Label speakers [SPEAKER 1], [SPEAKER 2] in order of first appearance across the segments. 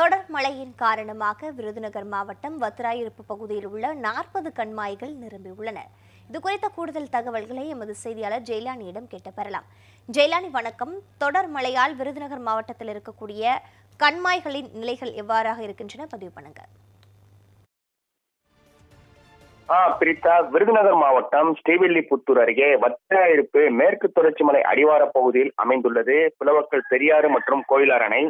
[SPEAKER 1] தொடர் மழையின் காரணமாக விருதுநகர் மாவட்டம் வத்திராயிருப்பு பகுதியில் உள்ள நாற்பது கண்மாய்கள் நிரம்பியுள்ளன இது குறித்த கூடுதல் தகவல்களை எமது செய்தியாளர் ஜெயலானியிடம் கேட்டு பெறலாம். ஜெயலானி வணக்கம். தொடர் மழையால் விருதுநகர் மாவட்டத்தில் இருக்கக்கூடிய கண்மாய்களின் நிலைகள் எவ்வாறாக இருக்கின்றன? பதிவு பண்ணுங்க.
[SPEAKER 2] ஆ பிரித்தா விருதுநகர் மாவட்டம் ஸ்ரீவில்லிபுத்தூர் அருகே வத்திராயிருப்பு மேற்கு தொடர்ச்சி மலை அடிவார பகுதியில் அமைந்துள்ளது. புலவக்கல் பெரியாறு மற்றும் கோயிலார் அணை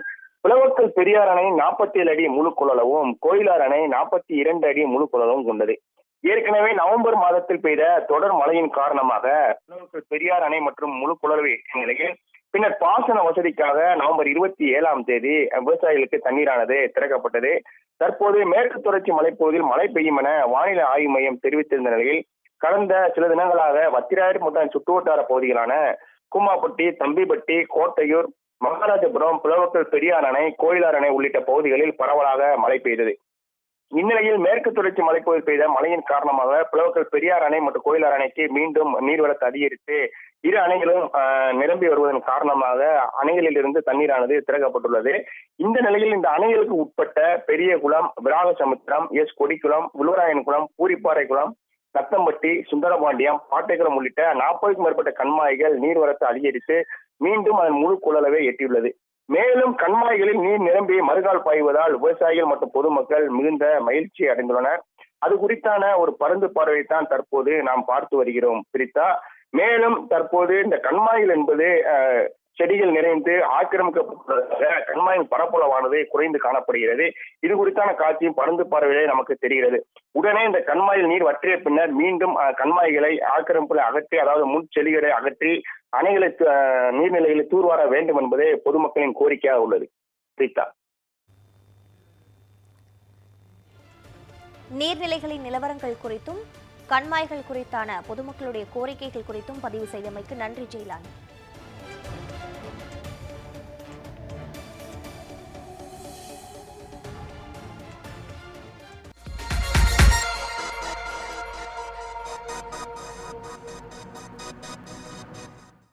[SPEAKER 2] புலவக்கல் பெரியார் அணை நாற்பத்தி ஏழு அடி முழு கொள்ளளவும் கோயிலார் அணை நாற்பத்தி இரண்டு அடி முழு கொள்ளளவும் கொண்டது. ஏற்கனவே நவம்பர் மாதத்தில் பெய்த தொடர் மழையின் காரணமாக புலவக்கல் பெரியார் அணை மற்றும் முழு கொள்ளளவு எட்டிய நிலையில் பின்னர் பாசன வசதிக்காக நவம்பர் இருபத்தி ஏழாம் தேதி விவசாயிகளுக்கு தண்ணீரானது திறக்கப்பட்டது. தற்போது மேற்கு தொடர்ச்சி மலைப்பகுதியில் மழை பெய்யும் என வானிலை ஆய்வு மையம் தெரிவித்திருந்த நிலையில் கடந்த சில தினங்களாக வத்திராயிரம் மற்றும் சுற்றுவட்டார பகுதிகளான கும்மாப்பட்டி தம்பிப்பட்டி கோட்டையூர் மகாராஜபுரம் புலவக்கல் பெரியார் அணை கோயிலார் அணை உள்ளிட்ட பகுதிகளில் பரவலாக மழை பெய்தது. இந்நிலையில் மேற்கு தொடர்ச்சி மலைப்பகுதியில் பெய்த மழையின் காரணமாக புலவக்கல் பெரியார் அணை மற்றும் கோயிலார் அணைக்கு மீண்டும் நீர்வரத்து அதிகரித்து இரு அணைகளும் ஆஹ், நிரம்பி வருவதன் காரணமாக அணைகளில் இருந்து தண்ணீரானது திறக்கப்பட்டுள்ளது. இந்த நிலையில் இந்த அணைகளுக்கு உட்பட்ட பெரிய குளம் விராக சமுத்திரம் எஸ் கொடிக்குளம் உளுவராயன் குளம் பூரிப்பாறை குளம் ரத்தம்பட்டி சுந்தரபாண்டியம் பாட்டைக்குளம் உள்ளிட்ட நாற்பதுக்கும் மேற்பட்ட கண்மாய்கள் நீர்வரத்து அதிகரித்து மீண்டும் அதன் முழு கொள்ளளவை எட்டியுள்ளது. மேலும் கண்மாய்களில் நீர் நிரம்பி மறுகால் பாய்வதால் விவசாயிகள் மற்றும் பொதுமக்கள் மிகுந்த மகிழ்ச்சி அடைந்துள்ளனர். அது குறித்தான ஒரு பருந்து பார்வையைத்தான் தற்போது நாம் பார்த்து வருகிறோம் பிரித்தா. மேலும் தற்போது இந்த கண்மாய்கள் என்பது அஹ், செடிகள் நிறைந்து ஆக்கிரமிக்கப்பட்டுள்ளதாக கண்மாயின் பரப்பளவானது குறைந்து காணப்படுகிறது. இது குறித்தான காட்சியும் பருந்து பார்வையிலே நமக்கு தெரிகிறது. உடனே இந்த கண்மாயில் நீர் வற்றிய பின்னர் மீண்டும் கண்மாய்களை ஆக்கிரமிப்புகளை அகற்றி அதாவது முட்செடிகளை அகற்றி அணைகளை நீர்நிலைகளை தூர்வார வேண்டும் என்பதே பொதுமக்களின் கோரிக்கையாக உள்ளது. பிரீதா
[SPEAKER 1] நீர்நிலைகளின் நிலவரங்கள் குறித்தும் கண்மாய்கள் குறித்தான பொதுமக்களுடைய கோரிக்கைகள் குறித்தும் பதிவு செய்தமைக்கு நன்றி ஜெயலானி.